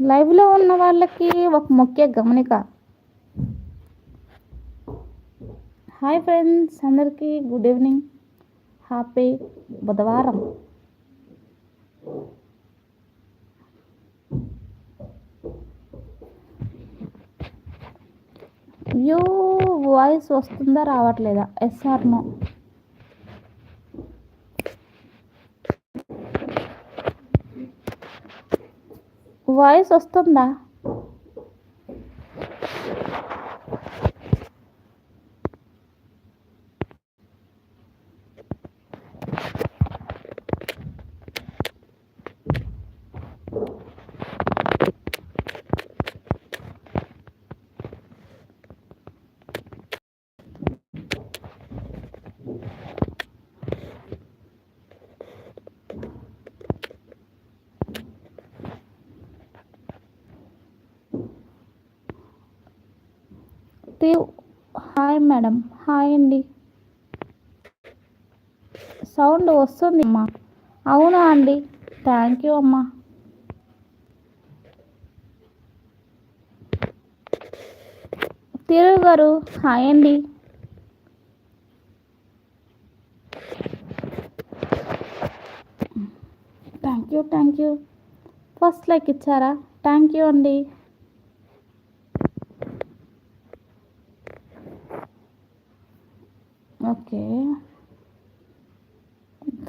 లైవ్లో ఉన్న వాళ్ళకి ఒక ముఖ్య గమనిక. హాయ్ ఫ్రెండ్స్ అందరికీ గుడ్ ఈవినింగ్. హ్యాపీ బుధవారం. వ్యూ వాయిస్ వస్తుందా రావట్లేదా? ఎస్ఆర్నో వాయిస్ వస్తుందా? Dev hi madam. హాయ్ అండి. సౌండ్ వస్తుంది అమ్మా. అవునా అండి? థ్యాంక్ యూ అమ్మా. తిరుగు గారు హాయ్ అండి. Thank you thank you. First like ఇచ్చారా? థ్యాంక్ యూ అండి.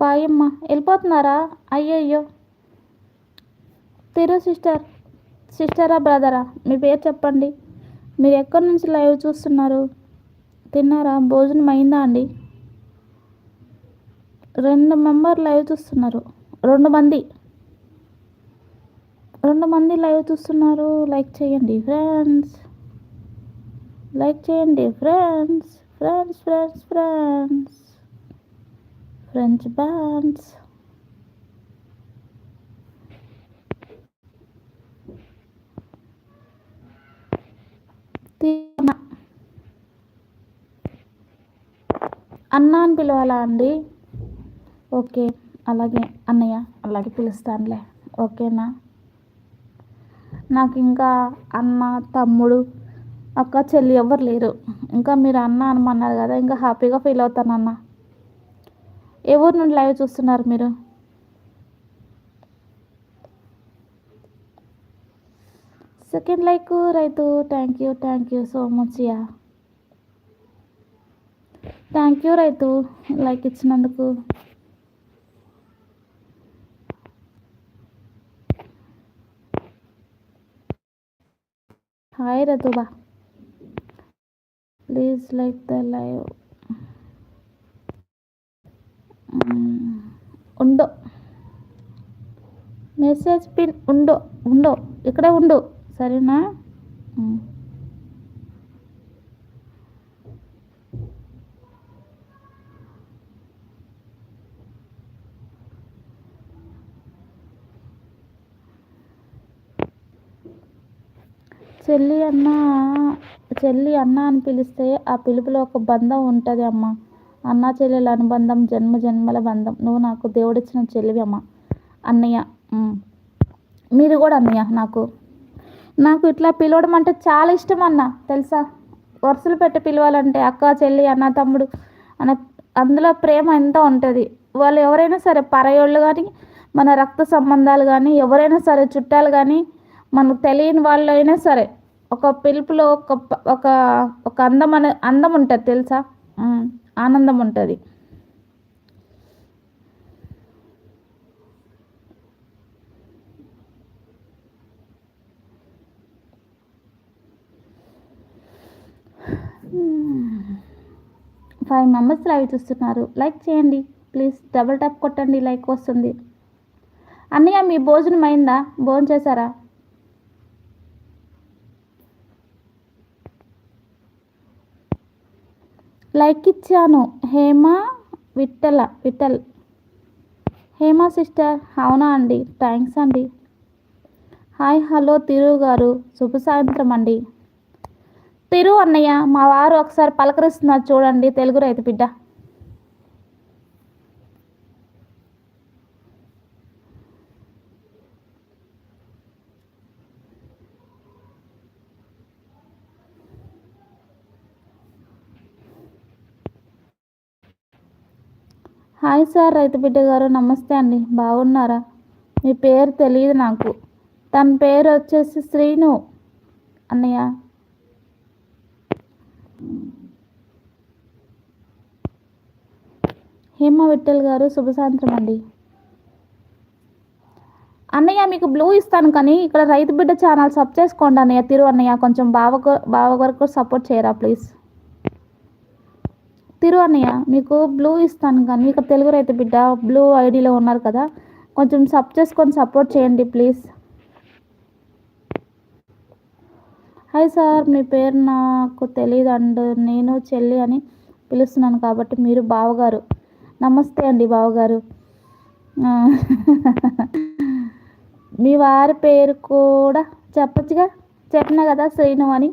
బాయమ్మ వెళ్ళిపోతున్నారా? అయ్యయ్యో. తిరు సిస్టర్. సిస్టరా బ్రదరా మీ పేరు చెప్పండి. మీరు ఎక్కడి నుంచి లైవ్ చూస్తున్నారు? తిన్నారా? భోజనం అయిందా అండి? రెండు మెంబర్ లైవ్ చూస్తున్నారు. రెండు మంది. రెండు మంది లైవ్ చూస్తున్నారు. లైక్ చేయండి ఫ్రెండ్స్. లైక్ చేయండి friends friends friends friends. French బాన్స్ అన్న అని పిలవాలా అండి? ఓకే అలాగే అన్నయ్య అలాగే పిలుస్తానులే. ఓకేనా? నాకు ఇంకా అన్న తమ్ముడు అక్క చెల్లి ఎవరు లేరు. ఇంకా మీరు అన్న అనమన్నారు కదా ఇంకా హ్యాపీగా ఫీల్ అవుతాను అన్న. ఏ ఊరు నుండి లైవ్ చూస్తున్నారు మీరు? సెకండ్ లైక్ రైతు thank you thank you so much yeah thank you రైతు లైక్ ఇచ్చినందుకు. హాయ్ రతుబా ప్లీజ్ లైక్ ద లైవ్ ఉండో. మెసేజ్ పిన్ ఉండో. ఉండో. ఇక్కడే ఉండు. సరేనా? చెల్లి అన్న చెల్లి అన్న అని పిలిస్తే ఆ పిలుపులో ఒక బంధం ఉంటుంది అమ్మ. అన్న చెల్లెల అనుబంధం జన్మ జన్మల బంధం. నువ్వు నాకు దేవుడిచ్చిన చెల్లివి అమ్మ. అన్నయ్య మీరు కూడా అన్నయ్య నాకు. నాకు ఇట్లా పిలవడం అంటే చాలా ఇష్టం అన్న. తెలుసా? వరుసలు పెట్టి పిలవాలంటే అక్క చెల్లి అన్న తమ్ముడు అన్న అందులో ప్రేమ ఎంత ఉంటుంది? వాళ్ళు ఎవరైనా సరే పరయోళ్ళు కానీ మన రక్త సంబంధాలు కానీ ఎవరైనా సరే చుట్టాలు కానీ మనకు తెలియని వాళ్ళు అయినా సరే ఒక పిలుపులో ఒక ఒక ఒక అందం అనే అందం ఉంటుంది తెలుసా? ఆనందం ఉంటుంది. ఫైవ్ మెంబర్స్ లైవ్ చూస్తున్నారు. లైక్ చేయండి. ప్లీజ్ డబల్ ట్యాప్ కొట్టండి. లైక్ వస్తుంది. అన్నయ్య మీ భోజనం అయిందా? భోజనం చేశారా? లైక్ ఇచ్చాను హేమ విట్టల విఠల్. హేమ సిస్టర్ అవునా అండి? థ్యాంక్స్ అండి. హాయ్ హలో తిరు గారు. శుభ సాయంత్రం అండి. తిరు అన్నయ్య మా వారు ఒకసారి పలకరిస్తున్నారు చూడండి తెలుగు రైతు బిడ్డ. హాయ్ సార్ రైతు బిడ్డ గారు నమస్తే అండి. బాగున్నారా? మీ పేరు తెలియదు నాకు. తన పేరు వచ్చేసి శ్రీను అన్నయ్య. హేమ విఠల్ గారు శుభ సాయంత్రం అండి. అన్నయ్య మీకు బ్లూ ఇస్తాను కానీ ఇక్కడ రైతు బిడ్డ ఛానల్ సబ్ చేసుకోండి అన్నయ్య. తిరు అన్నయ్య కొంచెం బావ బావ వరకు సపోర్ట్ చేయరా ప్లీజ్? తిరు అన్నయ్య మీకు బ్లూ ఇస్తాను కానీ మీకు తెలుగు రైతు బిడ్డ బ్లూ ఐడిలో ఉన్నారు కదా కొంచెం సబ్ చేసుకొని సపోర్ట్ చేయండి ప్లీజ్ హాయ్ సార్ మీ పేరు నాకు తెలియదు అండ్ నేను చెల్లి అని పిలుస్తున్నాను కాబట్టి మీరు బావగారు. నమస్తే అండి బావగారు. మీ వారి పేరు కూడా చెప్పచ్చుగా? చెప్పినా కదా శ్రీను అని.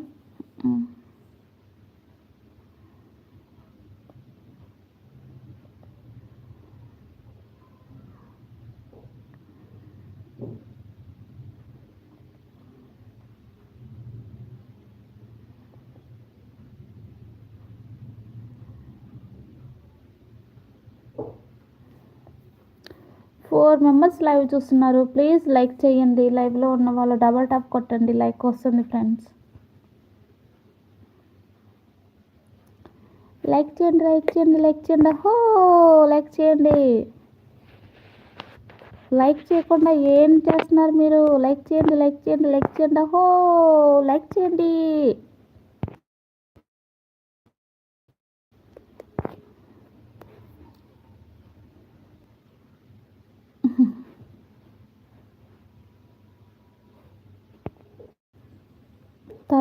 ఫోర్ మెంబర్స్ లైవ్ చూస్తున్నారు. ప్లీజ్ లైక్ చేయండి. లైవ్లో ఉన్న వాళ్ళు డబల్ టాప్ కొట్టండి. లైక్ వస్తుంది ఫ్రెండ్స్ లైక్ చేయండి లైక్ చేయండి లైక్ చేయండి. హో లైక్ చేయండి. లైక్ చేయకుండా ఏం చేస్తున్నారు మీరు? లైక్ చేయండి లైక్ చేయండి లైక్ చేయండి. హో లైక్ చేయండి.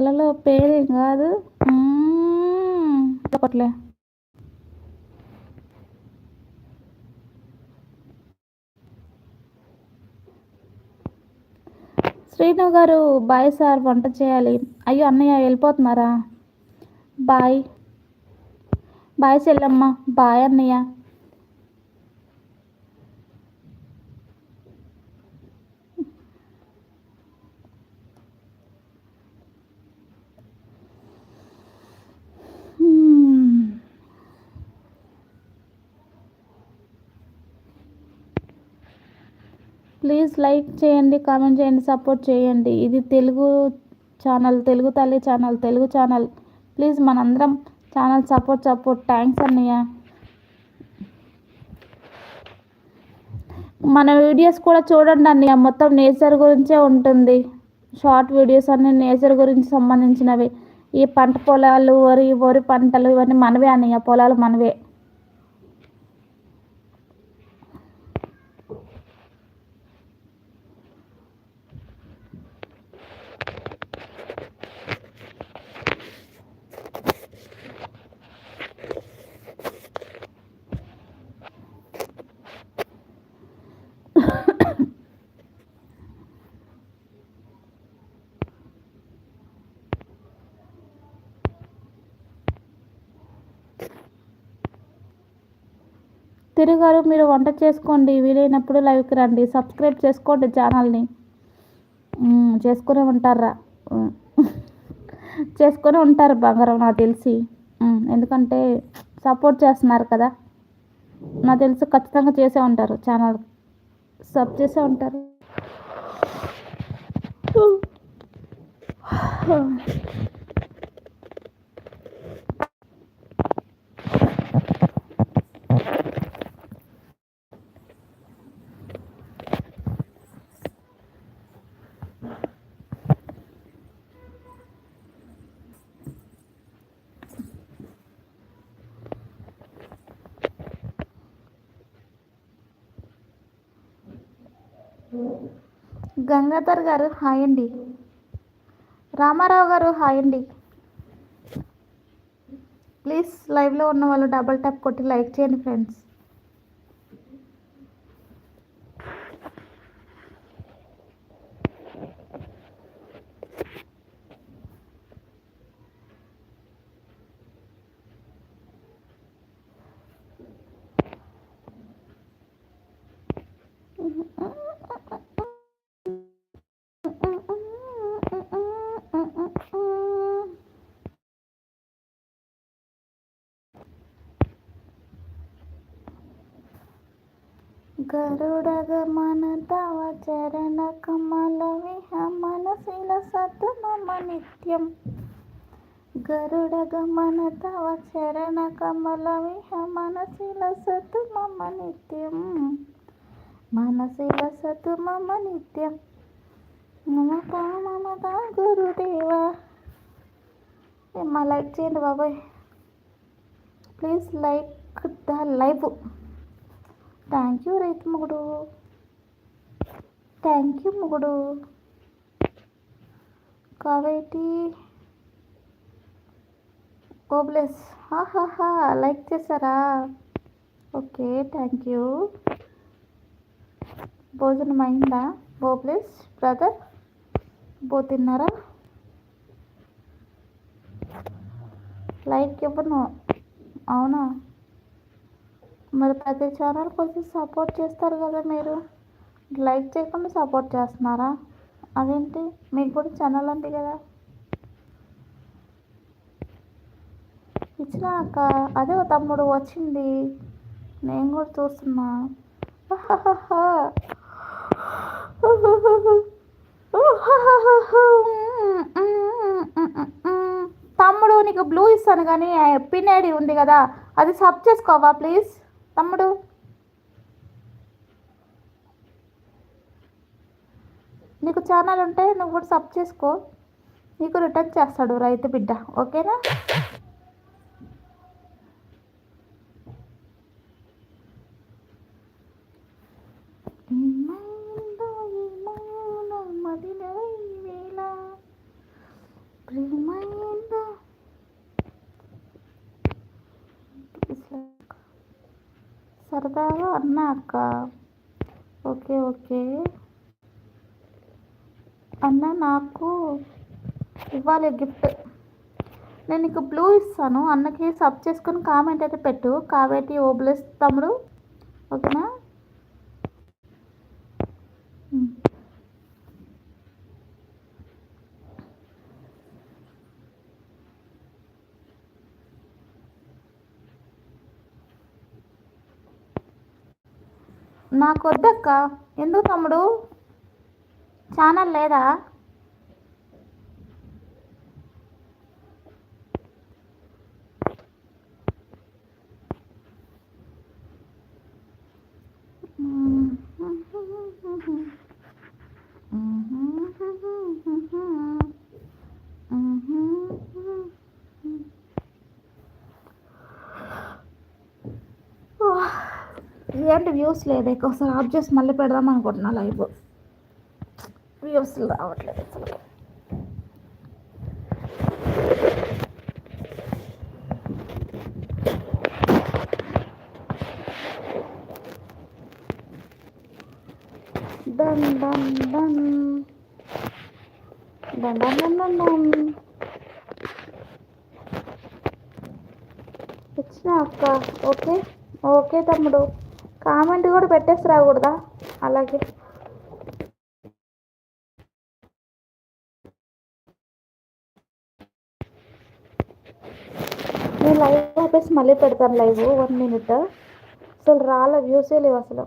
తలలో పేరేం కాదు. ఒకట్లే శ్రీను గారు బాయ్ సార్ వంట చేయాలి. అయ్యో అన్నయ్య వెళ్ళిపోతున్నారా? బాయ్. బాయ్ చెల్లమ్మ బాయ్ అన్నయ్య హ్మ్. ప్లీజ్ లైక్ చేయండి కామెంట్ చేయండి సపోర్ట్ చేయండి. ఇది తెలుగు ఛానల్ తెలుగు తల్లి ఛానల్ తెలుగు ఛానల్. ప్లీజ్ మనందరం ఛానల్ సపోర్ట్ సపోర్ట్. థ్యాంక్స్ అన్నయ్య. మన వీడియోస్ కూడా చూడండి అన్నయ్య. మొత్తం నేచర్ గురించే ఉంటుంది. షార్ట్ వీడియోస్ అన్ని నేచర్ గురించి సంబంధించినవి. ఈ పంట పొలాలు వరి వరి పంటలు ఇవన్నీ మనవే అన్నయ్య. పొలాలు మనవే. తిరుగు గారు మీరు వంట చేసుకోండి వీలైనప్పుడు లైవ్కి రండి సబ్స్క్రైబ్ చేసుకోండి ఛానల్ని చేసుకునే ఉంటారా చేసుకొని ఉంటారు బంగారం నాకు తెలిసి ఎందుకంటే సపోర్ట్ చేస్తున్నారు కదా నాకు తెలిసి ఖచ్చితంగా చేసే ఉంటారు ఛానల్ సబ్ చేసే ఉంటారు గంగాధర్ గారు హాయ్ అండి. రామారావు గారు హాయ్ అండి. ప్లీజ్ లైవ్లో ఉన్న వాళ్ళు డబల్ ట్యాప్ కొట్టి లైక్ చేయండి ఫ్రెండ్స్. ಗರುಡಗಮನ ತವ ಚರಣ ಕಮಲ ವಿಹಮನ ಶಿಲ ಸತ್ ಮಮ ನಿತ್ಯಂ ಗರುಡಗಮನ ತವ ಚರಣ ಕಮಲ ವಿಹಮನ ಶಿಲ ಸತ್ ಮಮ ನಿತ್ಯಂ ಮನಸಿಲ ಸತ್ ಮಮ ನಿತ್ಯಂ మమతా మమతా గురుదేవా మా లైక్ చేయండి బాబాయ్ please like the live thank you రైతు మొగుడు. థ్యాంక్ యూ మొగుడు. కావేటి ఓబ్లెస్ హాహాహా లైక్ చేశారా? Okay thank you. భోజనం అయిందా? బోబ్లెస్ బ్రదర్ బో తిన్నారా? లైక్ ఇవ్వను. అవునా? మరి ప్రతి ఛానల్ కొంచెం సపోర్ట్ చేస్తారు కదా మీరు? లైక్ చేయకుండా సపోర్ట్ చేస్తున్నారా? అదేంటి? మీకు కూడా ఛానల్ ఉంది కదా? ఇచ్చిన అక్క. అదే ఒక తమ్ముడు వచ్చింది. నేను కూడా చూస్తున్నా. తమ్ముడు నీకు బ్లూ ఇస్తాను కానీ పిన్ ఐడి ఉంది కదా అది సబ్ చేసుకోవా ప్లీజ్? తమ్ముడు. నీకు ఛానల్ ఉంటే నువ్వు కూడా సబ్ చేసుకో. నీకు రిటర్న్ చేస్తాడు రైతు బిడ్డ. ఓకేనా? ప్రేమ సరదాగా అన్నా అక్క. Okay okay. అన్న నాకు ఇవ్వాలి గిఫ్ట్. నేను నీకు బ్లూ ఇస్తాను. అన్నకి సబ్ చేసుకొని కామెంట్ అయితే పెట్టు. కావేటి ఓబ్లెస్ తమ్ముడు. ఓకేనా? నాకు వద్దక్క ఎందుకు తమ్ముడు? ఛానల్ లేదా? ఇలాంటి వ్యూస్ లేదు. ఒకసారి ఆఫ్ చేసి మళ్ళీ పెడదాం అనుకుంటున్నా లైవ్. వ్యూస్ రావట్లేదు అసలు. Done done done. Done done done done done. ఇచ్చిన అక్క. ఓకే. ఓకే తమ్ముడు. కామెంట్ కూడా పెట్టేసి రాకూడదా? అలాగే. నేను లైవ్ ఆపేసి మళ్ళీ పెడతాను లైవ్. One minute. అసలు రాలే వ్యూసే లేవు అసలు.